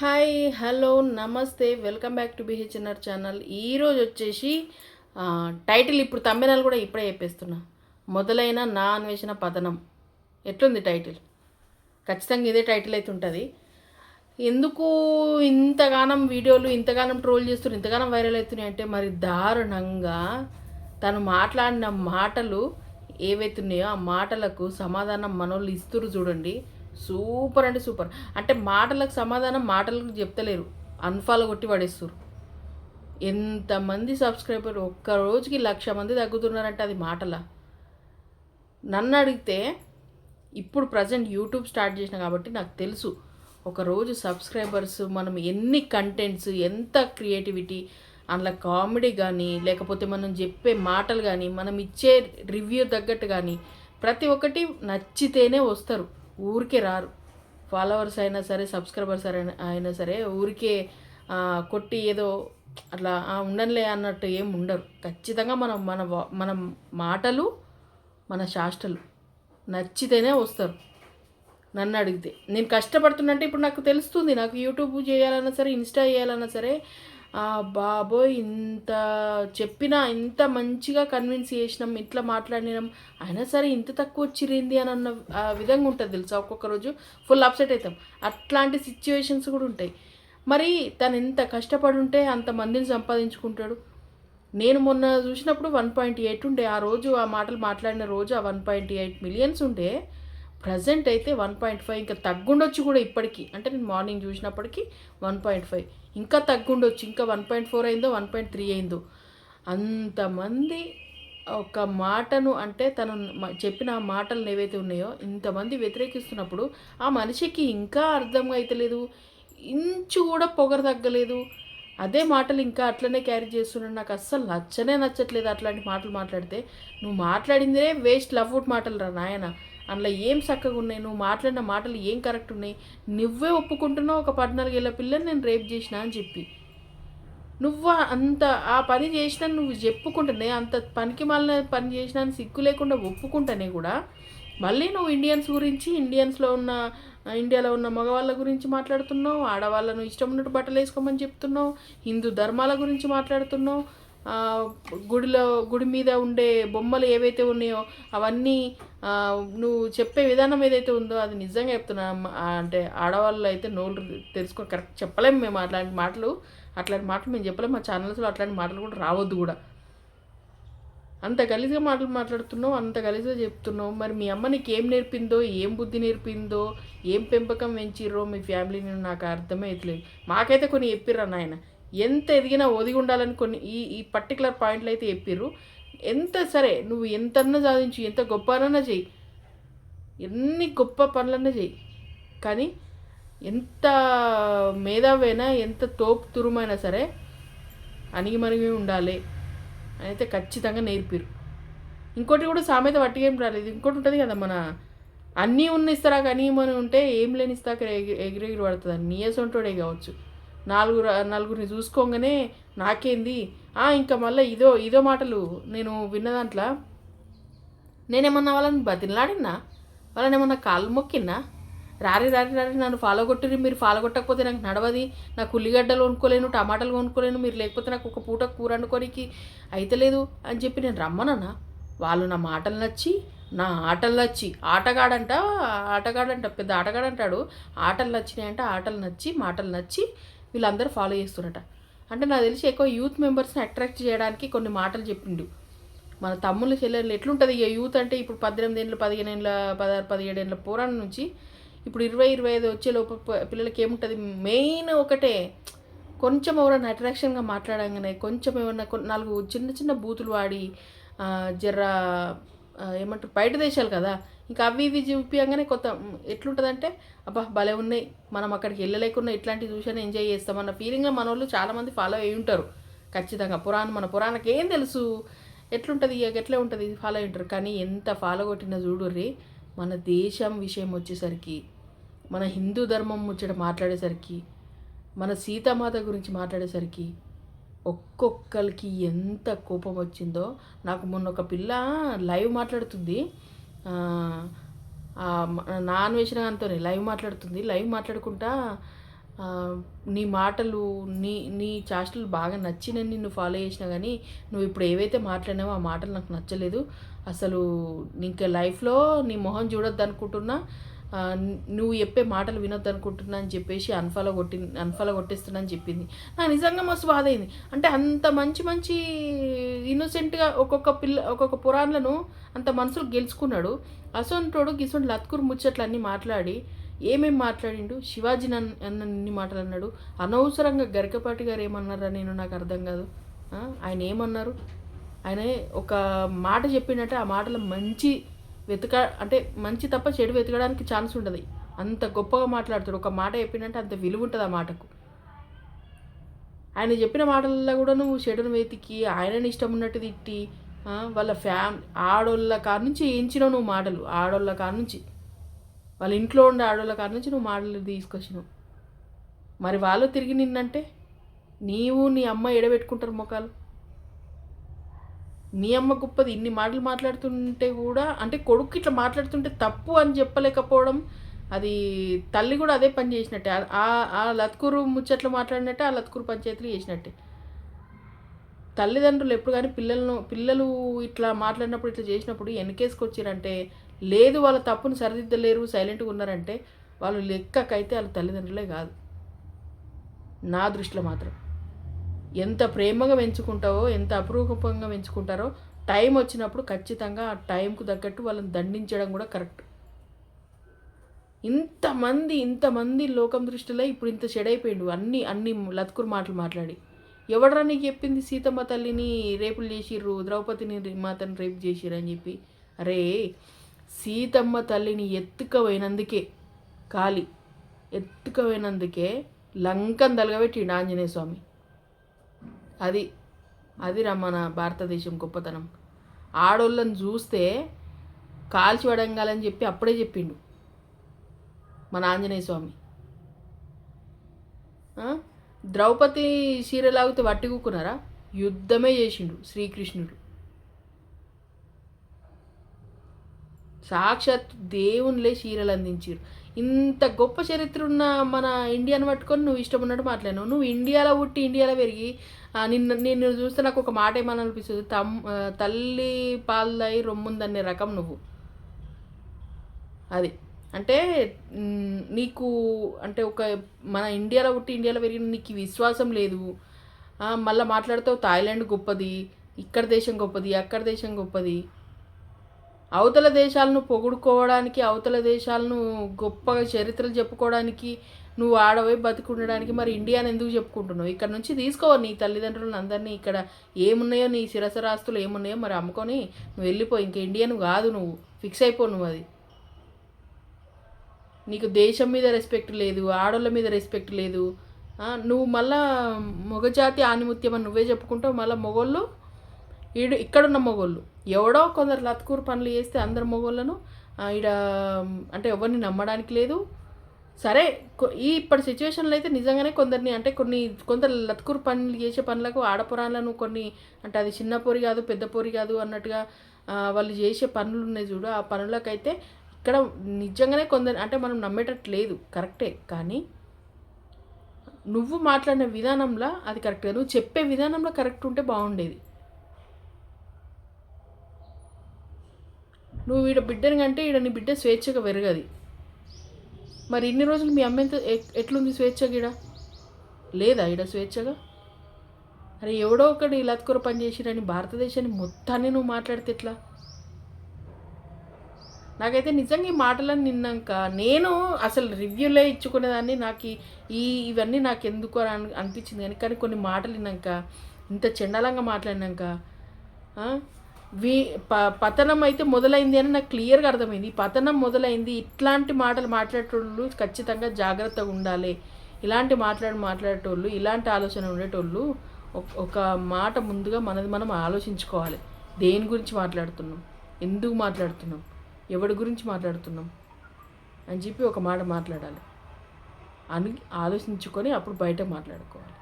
Hi hello నమస్తే welcome back to BHNR channel ఈరోజు వచ్చేసి టైటిల్ ఇప్పుడు తమ్మినాలు కూడా ఇప్పుడే చెప్పేస్తున్నా. మొదలైన నా అన్వేషణ పతనం. ఎట్లుంది టైటిల్ ఖచ్చితంగా ఇదే టైటిల్ అయితే ఉంటుంది. ఎందుకు ఇంతగానం వీడియోలు ఇంతగానం ట్రోల్ చేస్తున్నారు ఇంతగానం వైరల్ అవుతున్నాయి అంటే మరి దారుణంగా తను మాట్లాడిన మాటలు ఏవైతున్నాయో ఆ మాటలకు సమాధానం మనోళ్ళు ఇస్తురు చూడండి. సూపర్ అంటే సూపర్. అంటే మాటలకు సమాధానం మాటలకు చెప్తలేరు. అన్ఫాలో కొట్టి పడేస్తారు ఎంతమంది సబ్స్క్రైబర్ ఒక్క రోజుకి లక్ష మంది తగ్గుతున్నారంటే అది మాటల? నన్ను అడిగితే ఇప్పుడు ప్రజెంట్ యూట్యూబ్ స్టార్ట్ చేసిన కాబట్టి నాకు తెలుసు. ఒక రోజు సబ్స్క్రైబర్స్ మనం ఎన్ని కంటెంట్స్ ఎంత క్రియేటివిటీ అందులో కామెడీ కానీ లేకపోతే మనం చెప్పే మాటలు కానీ మనం ఇచ్చే రివ్యూ తగ్గట్టు కానీ ప్రతి ఒక్కటి నచ్చితేనే వస్తారు. ఊరికే రారు. ఫాలోవర్స్ అయినా సరే సబ్స్క్రైబర్స్ అయినా అయినా సరే ఊరికే కొట్టి ఏదో అట్లా ఉండనులే అన్నట్టు ఏం ఉండరు. ఖచ్చితంగా మనం మన మన మాటలు మన శాస్త్రలు నచ్చితేనే వస్తారు. నన్ను అడిగితే. నేను కష్టపడుతున్నట్టే ఇప్పుడు నాకు తెలుస్తుంది. నాకు యూట్యూబ్ చేయాలన్నా సరే ఇన్స్టా చేయాలన్నా సరే బాబోయ్ ఇంత చెప్పినా ఇంత మంచిగా కన్విన్స్ చేసినాం ఇట్లా మాట్లాడినాం. అయినా సరే ఇంత తక్కువ వచ్చిరింది అని అన్న ఆ విధంగా ఉంటుంది తెలుసా? ఒక్కొక్క రోజు ఫుల్ అప్సెట్ అవుతాం అట్లాంటి సిచ్యువేషన్స్ కూడా ఉంటాయి. మరి తను ఎంత కష్టపడి ఉంటే అంతమందిని సంపాదించుకుంటాడు. నేను మొన్న చూసినప్పుడు వన్ పాయింట్ ఎయిట్ ఉండే. ఆ రోజు ఆ మాటలు మాట్లాడిన రోజు ఆ వన్ పాయింట్ ఎయిట్ మిలియన్స్ ఉండే. ప్రజెంట్ అయితే వన్ పాయింట్ ఫైవ్ ఇంకా తగ్గుండొచ్చు కూడా ఇప్పటికీ. అంటే నేను మార్నింగ్ చూసినప్పటికీ వన్ పాయింట్ ఫైవ్. ఇంకా తగ్గుండొచ్చు ఇంకా వన్ పాయింట్ ఫోర్ అయిందో వన్ పాయింట్ త్రీ అయిందో. అంతమంది ఒక మాటను అంటే తను చెప్పిన ఆ మాటలు ఏవైతే ఉన్నాయో ఇంతమంది వ్యతిరేకిస్తున్నప్పుడు ఆ మనిషికి ఇంకా అర్థం అవుతలేదు ఇంచు కూడా పొగరు తగ్గలేదు. అదే మాటలు ఇంకా అట్లనే క్యారీ చేస్తున్నాడు. నాకు అస్సలు నచ్చనే నచ్చట్లేదు అట్లాంటి మాటలు మాట్లాడితే. నువ్వు మాట్లాడిందే వేస్ట్ లవ్ అవుట్ మాటలు రా నాయన. అందులో ఏం చక్కగా ఉన్నాయి? నువ్వు మాట్లాడిన మాటలు ఏం కరెక్ట్ ఉన్నాయి? నువ్వే ఒప్పుకుంటున్నావు ఒక పద్నాలుగేళ్ళ పిల్లని నేను రేప్ చేసిన అని చెప్పి. నువ్వు అంత ఆ పని చేసినా నువ్వు చెప్పుకుంటేనే అంత పనికి మళ్ళీ పని చేసినా సిక్కు సిగ్గు లేకుండా ఒప్పుకుంటేనే కూడా మళ్ళీ నువ్వు ఇండియన్స్ గురించి ఇండియన్స్లో ఉన్న ఇండియాలో ఉన్న మగవాళ్ళ గురించి మాట్లాడుతున్నావు ఆడవాళ్ళను ఇష్టం ఉన్నట్టు బట్టలు వేసుకోమని చెప్తున్నావు హిందూ ధర్మాల గురించి మాట్లాడుతున్నావు గుడిలో గుడి మీద ఉండే బొమ్మలు ఏవైతే ఉన్నాయో అవన్నీ నువ్వు చెప్పే విధానం ఏదైతే ఉందో అది నిజంగా చెప్తున్నా. అంటే ఆడవాళ్ళు అయితే నోళ్ళు తెలుసుకో కరెక్ట్ చెప్పలేము మేము అట్లాంటి మాటలు. అట్లాంటి మాటలు మేము చెప్పలేము మా ఛానల్స్లో అట్లాంటి మాటలు కూడా రావద్దు కూడా. అంత గలీజ్గా మాటలు మాట్లాడుతున్నావు అంత గలీజ్గా చెప్తున్నావు. మరి మీ అమ్మ నీకు ఏం నేర్పిందో ఏం బుద్ధి నేర్పిందో ఏం పెంపకం పెంచిర్రో మీ ఫ్యామిలీని నాకు అర్థమే మాకైతే కొన్ని చెప్పిర్రా నాయన. ఎంత ఎదిగినా ఒదిగి ఉండాలని కొన్ని ఈ ఈ పర్టికులర్ పాయింట్లు అయితే చెప్పిర్రు. ఎంత సరే నువ్వు ఎంతన్నా సాధించు ఎంత గొప్పనన్నా చెయ్యి. ఎన్ని గొప్ప పనులన్నా చెయ్యి. కానీ ఎంత మేధావైనా ఎంత తోపు తురుమైనా సరే అణిగి ఉండాలి అని అయితే ఖచ్చితంగా నేర్పిరు ఇంకోటి కూడా సామెత వట్టిగేం రాలేదు. ఇంకోటి ఉంటుంది కదా మన అన్నీ ఉన్న ఇస్తారా కానీ మనం ఉంటే ఏం లేని ఇస్తాక ఎగిరి ఎగిరెగిరి పడుతుంది. నీయసొంటోడే కావచ్చు. నాలుగు నలుగురిని చూసుకోగానే నాకేంది? ఇంకా మళ్ళీ ఇదో ఇదో మాటలు నేను విన్న దాంట్లో నేనేమన్నా వాళ్ళని బతిలాడినా వాళ్ళని ఏమన్నా కాళ్ళు మొక్కినా రారి రారి రారి నన్ను ఫాలో కొట్టిరి మీరు ఫాలో కొట్టకపోతే నాకు నడవది. నాకు ఉల్లిగడ్డలు కొనుక్కోలేను టమాటాలు కొనుక్కోలేను మీరు లేకపోతే నాకు ఒక పూట కూర వండుకోనికి అయితలేదు అని చెప్పి నేను రమ్మనన్నా. వాళ్ళు నా మాటలు నచ్చి నా ఆటలు నచ్చి ఆటగాడంట ఆటగాడంట పెద్ద ఆటగాడంటాడు. ఆటలు నచ్చినాయంట ఆటలు నచ్చి మాటలు నచ్చి వీళ్ళందరూ ఫాలో చేస్తున్నట అంటే నాకు తెలిసి ఎక్కువ యూత్ మెంబర్స్ని అట్రాక్ట్ చేయడానికి కొన్ని మాటలు చెప్పిండు. మన తమ్ముళ్ళ చెల్లెళ్ళు ఎట్లుంటుంది? ఇక యూత్ అంటే ఇప్పుడు పద్దెనిమిది ఏళ్ళు పదిహేను ఏళ్ళ పదహారు పదిహేడు ఏళ్ళ పోరాణం నుంచి ఇప్పుడు ఇరవై ఇరవై ఐదు వచ్చే లోపు పిల్లలకి ఏముంటుంది? మెయిన్ ఒకటే. కొంచెం ఎవరైనా అట్రాక్షన్గా మాట్లాడంగానే కొంచెం ఏమన్నా నాలుగు చిన్న చిన్న బూతులు వాడి జర్ర ఏమంటారు? బయట దేశాలు కదా. ఇంకా అవి ఇవి చూపించగానే కొత్త ఎట్లుంటుందంటే అబ్బా భలే ఉన్నాయి. మనం అక్కడికి వెళ్ళలేకున్నా ఇట్లాంటివి చూసానే ఎంజాయ్ చేస్తామన్న ఫీలింగ్లో మన వాళ్ళు చాలామంది ఫాలో అయి ఉంటారు. ఖచ్చితంగా పురాణం మన పురాణకి ఏం తెలుసు? ఎట్లుంటుంది? ఇక ఎట్లే ఉంటుంది? ఫాలో అయి ఉంటారు. కానీ ఎంత ఫాలో కొట్టినా చూడుర్రి మన దేశం విషయం వచ్చేసరికి మన హిందూ ధర్మం ముచ్చట మాట్లాడేసరికి మన సీతామాత గురించి మాట్లాడేసరికి ఒక్కొక్కరికి ఎంత కోపం వచ్చిందో నాకు మొన్న ఒక పిల్ల లైవ్ మాట్లాడుతుంది. నాన్ ఆ, లైవ్ మాట్లాడుతుంది. లైవ్ మాట్లాడుకుంటా నీ మాటలు నీ నీ చేష్టలు బాగా నచ్చినని నిన్ను ఫాలో చేసినా కానీ నువ్వు ఇప్పుడు ఏవైతే మాట్లాడినావో ఆ మాటలు నాకు నచ్చలేదు. అసలు ఇంకా లైఫ్లో నీ మొహం చూడొద్దు అనుకుంటున్నా నువ్వు చెప్పే మాటలు వినొద్దు అనుకుంటున్నా అని చెప్పేసి అన్ఫాలో కొట్టి అన్ఫాలో కొట్టేస్తున్నా అని చెప్పింది. నాకు నిజంగా మస్తు బాధ అయింది అంటే అంత మంచి మంచి ఇన్నోసెంట్గా ఒక్కొక్క పిల్ల ఒక్కొక్క పురాణలను అంత మనసులు గెలుచుకున్నాడు. అసొంటోడు గిసొంటి లత్కూరు ముచ్చట్లన్నీ మాట్లాడి ఏమేం మాట్లాడిండు? శివాజీ నన్ను అన్న నిన్ని మాటలు అన్నాడు అనవసరంగా గరికపాటి గారు ఏమన్నారా? నేను నాకు అర్థం కాదు. ఆయన ఏమన్నారు? ఆయన ఒక మాట చెప్పినట్టే ఆ మాటలో మంచి వెతక అంటే మంచి తప్ప చెడు వెతకడానికి ఛాన్స్ ఉండదు. అంత గొప్పగా మాట్లాడతాడు. ఒక మాట చెప్పిందంటే అంత విలువ ఉంటుంది ఆ మాటకు. ఆయన చెప్పిన మాటల్లో కూడా నువ్వు చెడును వెతికి ఆయనని ఇష్టం ఉన్నట్టు తిట్టి వాళ్ళ ఫ్యామ్ ఆడోళ్ళ కాడ నుంచి ఏంచినావు నువ్వు మాటలు. ఆడోళ్ళ కాడ నుంచి. వాళ్ళ ఇంట్లో ఉండే ఆడోళ్ళ కాడ నుంచి నువ్వు మాటలు తీసుకొచ్చినావు. మరి వాళ్ళు తిరిగి నిన్నంటే నీవు నీ అమ్మ ఎడబెట్టుకుంటారు మొఖాలు. నీ అమ్మ గొప్పది. ఇన్ని మాటలు మాట్లాడుతుంటే కూడా అంటే కొడుకు ఇట్లా మాట్లాడుతుంటే తప్పు అని చెప్పలేకపోవడం అది తల్లి కూడా అదే పని చేసినట్టే. ఆ- ఆ- లత్కూరు ముచ్చట్లు మాట్లాడినట్టే ఆ లత్కూరు పంచాయతీలు చేసినట్టే. తల్లిదండ్రులు ఎప్పుడు కానీ పిల్లలను పిల్లలు ఇట్లా మాట్లాడినప్పుడు ఇట్లా చేసినప్పుడు వెనకేసుకొచ్చారంటే లేదు వాళ్ళ తప్పును సరిదిద్దలేరు సైలెంట్గా ఉన్నారంటే వాళ్ళు లెక్కకైతే వాళ్ళ తల్లిదండ్రులే కాదు. నా దృష్టిలో మాత్రం. ఎంత ప్రేమగా పెంచుకుంటావో ఎంత అపురూపంగా పెంచుకుంటారో టైం వచ్చినప్పుడు ఖచ్చితంగా ఆ టైంకు తగ్గట్టు వాళ్ళని దండించడం కూడా కరెక్ట్. ఇంతమంది ఇంతమంది లోకం దృష్టిలో ఇప్పుడు ఇంత చెడైపోయిండు అన్ని అన్ని లత్కురు మాటలు మాట్లాడి. ఎవడరా నీకు చెప్పింది? సీతమ్మ తల్లిని రేపులు చేసిర్రు ద్రౌపదిని మాతను రేపు చేసిర్రు అని చెప్పి. అరే సీతమ్మ తల్లిని ఎత్తుకపోయినందుకే కాలి ఎత్తుకపోయినందుకే లంకం తలగబెట్టిండు ఆంజనేయ స్వామి. అది అది రా మన భారతదేశం గొప్పతనం. ఆడోళ్ళని చూస్తే కాల్చి వడంగాలని చెప్పి అప్పుడే చెప్పిండు మన ఆంజనేయ స్వామి. ద్రౌపది చీర లాగితే యుద్ధమే చేసిండు శ్రీకృష్ణుడు. సాక్షాత్ దేవునిలే చీరలు అందించారు ఇంత గొప్ప చరిత్ర ఉన్న మన ఇండియాను పట్టుకొని నువ్వు ఇష్టం ఉన్నట్టు మాట్లాడు నువ్వు ఇండియాలో పుట్టి ఇండియాలో పెరిగి నిన్ను నిన్ను చూస్తే నాకు ఒక మాట ఏమని అనిపిస్తుంది తమ్ తల్లి పాలదై రొమ్ముందనే రకం నువ్వు. అది. అంటే నీకు అంటే ఒక మన ఇండియాలో పుట్టి ఇండియాలో పెరిగిన నీకు విశ్వాసం లేదు. మళ్ళీ మాట్లాడుతావు థాయిలాండ్ గొప్పది ఇక్కడ దేశం గొప్పది అక్కడ దేశం గొప్పది. అవతల దేశాలను పొగుడుకోవడానికి అవతల దేశాలను గొప్పగా చరిత్రలు చెప్పుకోవడానికి నువ్వు ఆడవై బతికుండడానికి మరి ఇండియాని ఎందుకు చెప్పుకుంటున్నావు? ఇక్కడ నుంచి తీసుకో నీ తల్లిదండ్రులను అందరినీ ఇక్కడ ఏమున్నాయో నీ శిరసరాస్తులు ఏమున్నాయో మరి అమ్ముకొని నువ్వు వెళ్ళిపో. ఇంకా ఇండియన్ కాదు నువ్వు. ఫిక్స్ అయిపో నువ్వు అది. నీకు దేశం మీద రెస్పెక్ట్ లేదు ఆడోళ్ళ మీద రెస్పెక్ట్ లేదు. నువ్వు మళ్ళా మొగజాతి ఆనిముత్యం అని నువ్వే చెప్పుకుంటావు. మళ్ళీ మొగోళ్ళు ఈడు ఇక్కడున్న మొగోళ్ళు. ఎవడో కొందరు లత్కూరు పనులు చేస్తే అందరు మొగోళ్ళను ఈడ అంటే ఎవరిని నమ్మడానికి లేదు. సరే ఈ ఇప్పటి సిచ్యువేషన్లో అయితే నిజంగానే కొందరిని అంటే కొన్ని కొందరు లత్కూరు పనులు చేసే పనులకు ఆడపురాలను కొన్ని అంటే అది చిన్న పొరి కాదు పెద్ద పొరి కాదు అన్నట్టుగా వాళ్ళు చేసే పనులు ఉన్నాయి చూడు ఆ పనులకైతే ఇక్కడ నిజంగానే కొందరు అంటే మనం నమ్మేటట్టు లేదు. కరెక్టే. కానీ నువ్వు మాట్లాడిన విధానంలో అది కరెక్ట్గా నువ్వు చెప్పే విధానంలో కరెక్ట్ ఉంటే బాగుండేది. నువ్వు ఈడ బిడ్డని కంటే ఈడ నీ బిడ్డ స్వేచ్ఛగా పెరగది. మరి ఇన్ని రోజులు మీ అమ్మ ఎంత ఎట్లుంది స్వేచ్ఛగా ఈడ? లేదా ఈడ స్వేచ్ఛగా? అరే ఎవడో ఒకటి లత్కూర పని చేసిరని భారతదేశాన్ని మొత్తాన్ని నువ్వు మాట్లాడితే ఎట్లా? నాకైతే నిజంగా ఈ మాటలను నిన్నాక నేను అసలు రివ్యూలే ఇచ్చుకునేదాన్ని నాకు ఈ- ఇవన్నీ నాకు ఎందుకు అని అనిపించింది కానీ కానీ కొన్ని మాటలు విన్నాక ఇంత చెండాలంగా మాట్లాడినాక వీ ప పతనం అయితే మొదలైంది అని నాకు క్లియర్గా అర్థమైంది. ఈ పతనం మొదలైంది ఇట్లాంటి మాటలు మాట్లాడేటోళ్ళు ఖచ్చితంగా జాగ్రత్తగా ఉండాలి. ఇలాంటి మాట్లాడి మాట్లాడేటోళ్ళు ఇలాంటి ఆలోచన ఉండేటోళ్ళు ఒక- ఒక మాట ముందుగా మనది మనం ఆలోచించుకోవాలి. దేని గురించి మాట్లాడుతున్నాం? ఎందుకు మాట్లాడుతున్నాం? ఎవడి గురించి మాట్లాడుతున్నాం? అని చెప్పి ఒక మాట మాట్లాడాలి. అని ఆలోచించుకొని అప్పుడు బయట మాట్లాడుకోవాలి.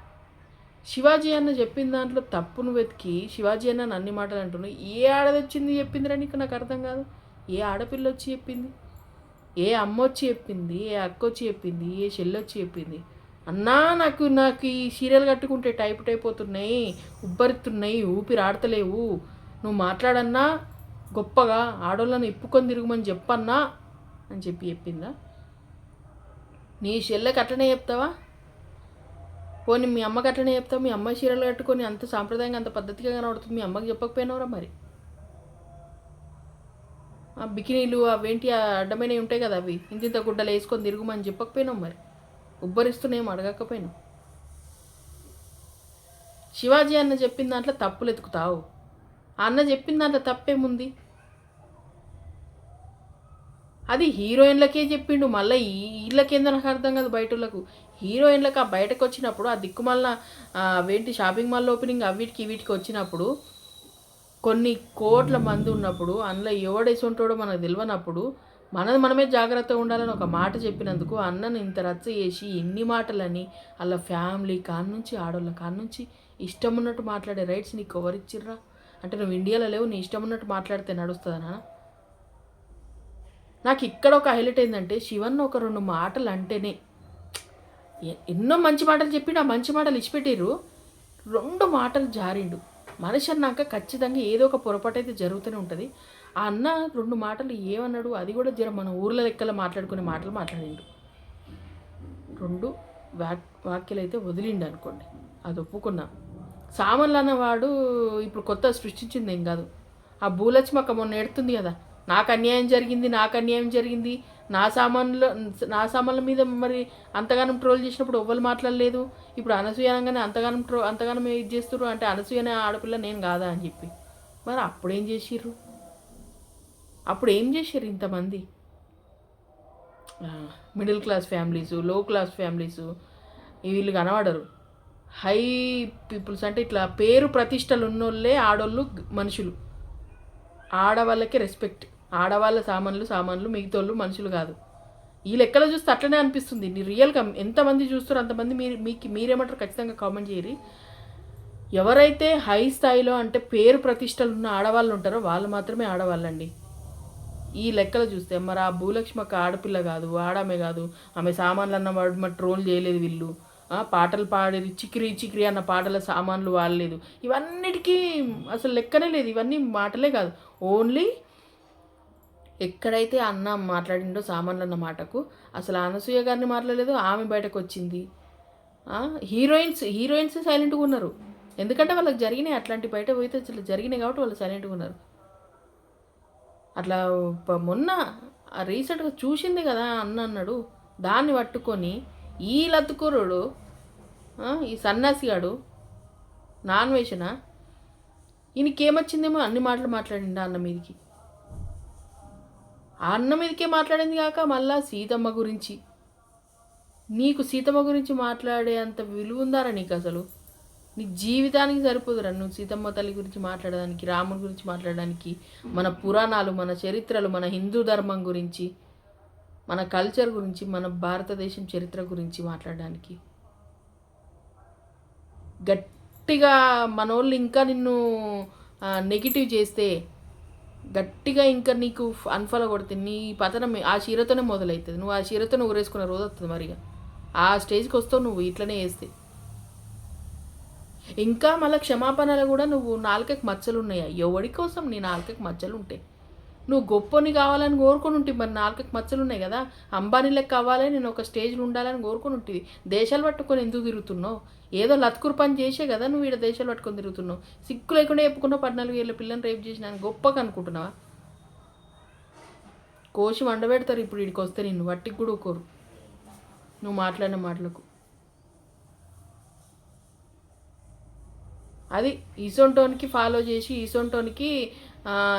శివాజీ అన్న చెప్పిన దాంట్లో తప్పును వెతికి శివాజీ అన్న అన్ని మాటలు అంటున్నావు ఏ ఆడదొచ్చింది చెప్పిందిరా నీకు? నాకు అర్థం కాదు. ఏ ఆడపిల్ల వచ్చి చెప్పింది? ఏ అమ్మ వచ్చి చెప్పింది? ఏ అక్క వచ్చి చెప్పింది? ఏ చెల్లొచ్చి చెప్పింది? అన్నా నాకు నాకు ఈ సీరియల్ కట్టుకుంటే టైప్ టైప్ అవుతున్నాయి ఉబ్బరిస్తున్నాయి ఊపిరి ఆడతలేవు. నువ్వు మాట్లాడన్నా గొప్పగా ఆడోళ్ళని ఇప్పుకొని తిరుగుమని చెప్పన్నా అని చెప్పి చెప్పిందా? నీ చెల్లెకి అట్లనే చెప్తావా? పోనీ మీ అమ్మకి అట్లనే చెప్తావు మీ అమ్మాయి చీరలు కట్టుకొని అంత సాంప్రదాయంగా అంత పద్ధతిగా కనబడుతుంది మీ అమ్మకి చెప్పకపోయినవరా మరి? ఆ బికినీలు అవేంటి ఆ అడ్డమైనవి ఉంటాయి కదా అవి. ఇంత ఇంత గుడ్డలు వేసుకొని తిరుగుమని చెప్పకపోయినావు మరి? ఉబ్బరిస్తూనేం అడగకపోయినావు. శివాజీ అన్న చెప్పిన దాంట్లో తప్పులు ఎతుకుతావు. ఆ అన్న చెప్పిన దాంట్లో తప్పేముంది? అది హీరోయిన్లకే చెప్పిండు. మళ్ళీ వీళ్ళకేందో నాకు అర్థం కాదు బయటలకు హీరోయిన్లకు ఆ బయటకు వచ్చినప్పుడు ఆ దిక్కుమల్ల వేంటి షాపింగ్ మాల్ ఓపెనింగ్ అవిటికి వీటికి వచ్చినప్పుడు కొన్ని కోట్ల మంది ఉన్నప్పుడు అందులో ఎవడేసి ఉంటాడో మనకు తెలియనప్పుడు మనది మనమే జాగ్రత్తగా ఉండాలని ఒక మాట చెప్పినందుకు అన్నను ఇంత రచ్చ చేసి ఎన్ని మాటలని వాళ్ళ ఫ్యామిలీ కాడ నుంచి ఆడోళ్ళ కాడ నుంచి ఇష్టం ఉన్నట్టు మాట్లాడే రైట్స్ నీకు ఎవరిచ్చిర్రా? అంటే నువ్వు ఇండియాలో లేవు నీ ఇష్టం ఉన్నట్టు మాట్లాడితే నడుస్తుందనా నాకు ఇక్కడ ఒక హైలైట్ ఏంటంటే శివన్ ఒక రెండు మాటలు అంటేనే ఎ- ఎన్నో మంచి మాటలు చెప్పిండు ఆ మంచి మాటలు ఇచ్చిపెట్టిర్రు. రెండు మాటలు జారిండు. మనిషి అన్నాక ఖచ్చితంగా ఏదో ఒక పొరపాటు అయితే జరుగుతూనే ఉంటుంది. ఆ అన్న రెండు మాటలు ఏమన్నాడు అది కూడా జర మన ఊర్ల లెక్కల మాట్లాడుకునే మాటలు మాట్లాడిండు. రెండు వాక్ వాక్యాలు అయితే వదిలిండు అనుకోండి. అది ఒప్పుకున్నా. సామాన్లు అన్నవాడు ఇప్పుడు కొత్త సృష్టించింది ఏం కాదు. ఆ భూలక్ష్మక్క మొన్న ఎడుతుంది కదా నాకు అన్యాయం జరిగింది నాకు అన్యాయం జరిగింది. నా సామాన్లు నా సామాన్ల మీద మరి అంతగానం ట్రోల్ చేసినప్పుడు ఎవ్వరు మాట్లాడలేదు. ఇప్పుడు అనసూయ అనగానే అంతగానం ట్రో అంతగానం ఇది చేస్తుర్రు? అంటే అనసూయ అనే ఆడపిల్ల నేను కాదా అని చెప్పి. మరి అప్పుడేం చేసిర్రు? అప్పుడు ఏం చేశారు ఇంతమంది? Middle class families low class families వీళ్ళు కనబడరు. హై పీపుల్స్ అంటే ఇట్లా పేరు ప్రతిష్టలు ఉన్నోళ్ళే ఆడోళ్ళు మనుషులు. ఆడవాళ్ళకి రెస్పెక్ట్. ఆడవాళ్ళ సామాన్లు సామాన్లు మిగతోళ్ళు మనుషులు కాదు. ఈ లెక్కలో చూస్తే అట్లనే అనిపిస్తుంది. నీ రియల్గా ఎంతమంది చూస్తారో అంతమంది మీరు మీకు మీరేమంటారు ఖచ్చితంగా కామెంట్ చేయరు. ఎవరైతే హై స్థాయిలో అంటే పేరు ప్రతిష్టలు ఉన్న ఆడవాళ్ళు ఉంటారో వాళ్ళు మాత్రమే ఆడవాళ్ళండి. ఈ లెక్కలు చూస్తే మరి ఆ భూలక్ష్మి ఒక ఆడపిల్ల కాదు ఆడమే కాదు. ఆమె సామాన్లు అన్న వాడు మరి ట్రోల్ చేయలేదు వీళ్ళు. పాటలు పాడి చిక్కిరి చిక్కిరి అన్న పాటల సామాన్లు వాడలేదు. ఇవన్నిటికీ అసలు లెక్కనే లేదు. ఇవన్నీ మాటలే కాదు. ఓన్లీ ఎక్కడైతే అన్న మాట్లాడిండో సామాన్లు అన్న మాటకు అసలు అనసూయ గారిని మాట్లాడలేదు ఆమె బయటకు వచ్చింది హీరోయిన్స్ హీరోయిన్స్ సైలెంట్గా ఉన్నారు. ఎందుకంటే వాళ్ళకి జరిగినాయి అట్లాంటి బయట పోయితే అసలు జరిగినాయి కాబట్టి వాళ్ళు సైలెంట్గా ఉన్నారు. అట్లా మొన్న రీసెంట్గా చూసింది కదా అన్న అన్నాడు. దాన్ని పట్టుకొని ఈ లత్తుకూరుడు ఈ సన్యాసిగాడు నాన్ వేషనా ఈయనకేమొచ్చిందేమో అన్ని మాటలు మాట్లాడిండా అన్న మీదకి. ఆ అన్న మీదకే మాట్లాడింది కాక మళ్ళా సీతమ్మ గురించి. నీకు సీతమ్మ గురించి మాట్లాడే అంత విలువ ఉందారా నీకు అసలు? నీ జీవితానికి సరిపోదురా నువ్వు సీతమ్మ తల్లి గురించి మాట్లాడడానికి రాముడి గురించి మాట్లాడడానికి మన పురాణాలు మన చరిత్రలు మన హిందూ ధర్మం గురించి మన కల్చర్ గురించి మన భారతదేశం చరిత్ర గురించి మాట్లాడడానికి. గట్టిగా మనోళ్ళు ఇంకా నిన్ను నెగిటివ్ చేస్తే గట్టిగా ఇంకా నీకు అన్ఫాలో కొడితే నీ పతనం ఆ చీరతోనే మొదలవుతుంది నువ్వు ఆ చీరతోనే ఊరేసుకున్న రోజు వస్తుంది మరిగా ఆ స్టేజ్కి వస్తావు నువ్వు ఇట్లనే వేస్తే ఇంకా మళ్ళీ క్షమాపణలు కూడా నువ్వు నాలుకకి మచ్చలు ఉన్నాయా ఎవడి కోసం నీ నాలుకకి మచ్చలు ఉంటాయి నువ్వు గొప్పని కావాలని కోరుకొని ఉంటే మరి నాలుగు మచ్చలు ఉన్నాయి కదా. అంబానీ లెక్క కావాలని నేను ఒక స్టేజ్లో ఉండాలని కోరుకొని ఉంటుంది దేశాలు పట్టుకొని ఎందుకు తిరుగుతున్నావు? ఏదో లత్కురు పని చేసే కదా నువ్వు ఈడ దేశాలు పట్టుకొని తిరుగుతున్నావు. సిక్కు లేకుండా చెప్పుకున్నావు పద్నాలుగు ఏళ్ళ పిల్లని రేపు చేసిన గొప్పగా అనుకుంటున్నావా? కోసి వండబెడతారు ఇప్పుడు ఇక్కడికి వస్తే నిన్ను. వట్టికి కూడా ఊకోరు. నువ్వు మాట్లాడిన మాటలకు. అది ఈసొంటోనికి ఫాలో చేసి ఈసొంటోనికి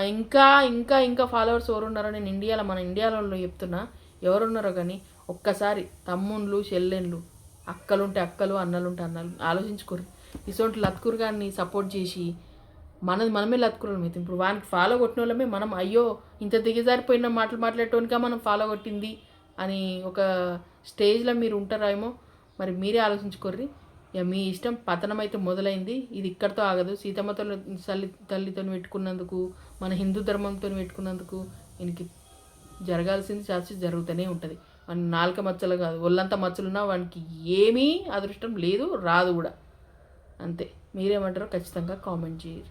ఇంకా ఇంకా ఇంకా ఫాలోవర్స్ ఎవరు ఉన్నారో నేను ఇండియాలో మన ఇండియాలో చెప్తున్నా. ఎవరున్నారో కానీ ఒక్కసారి తమ్ముళ్ళు చెల్లెళ్ళు అక్కలుంటే అక్కలు అన్నలుంటే అన్నలు ఆలోచించుకోరు. ఇసోంటి లత్కురు గారిని సపోర్ట్ చేసి మనది మనమే లత్కురం అయితే. ఇప్పుడు వానికి ఫాలో కొట్టిన వాళ్ళమే మనం అయ్యో ఇంత దిగజారిపోయిన మాటలు మాట్లాడటోనికా మనం ఫాలో కొట్టింది అని ఒక స్టేజ్లో మీరు ఉంటారేమో మరి మీరే ఆలోచించుకోర్రి. ఇక మీ ఇష్టం పతనం అయితే మొదలైంది. ఇది ఇక్కడితో ఆగదు. సీతమ్మతో తల్లి తల్లితో పెట్టుకున్నందుకు మన హిందూ ధర్మంతో పెట్టుకున్నందుకు ఈయనకి జరగాల్సింది శాస్త్రి జరుగుతూనే ఉంటుంది. వానికి నాలుక మచ్చలు కాదు ఒళ్ళంతా మచ్చలున్నా వానికి ఏమీ అదృష్టం లేదు రాదు కూడా. అంతే. మీరేమంటారో ఖచ్చితంగా కామెంట్ చేయరు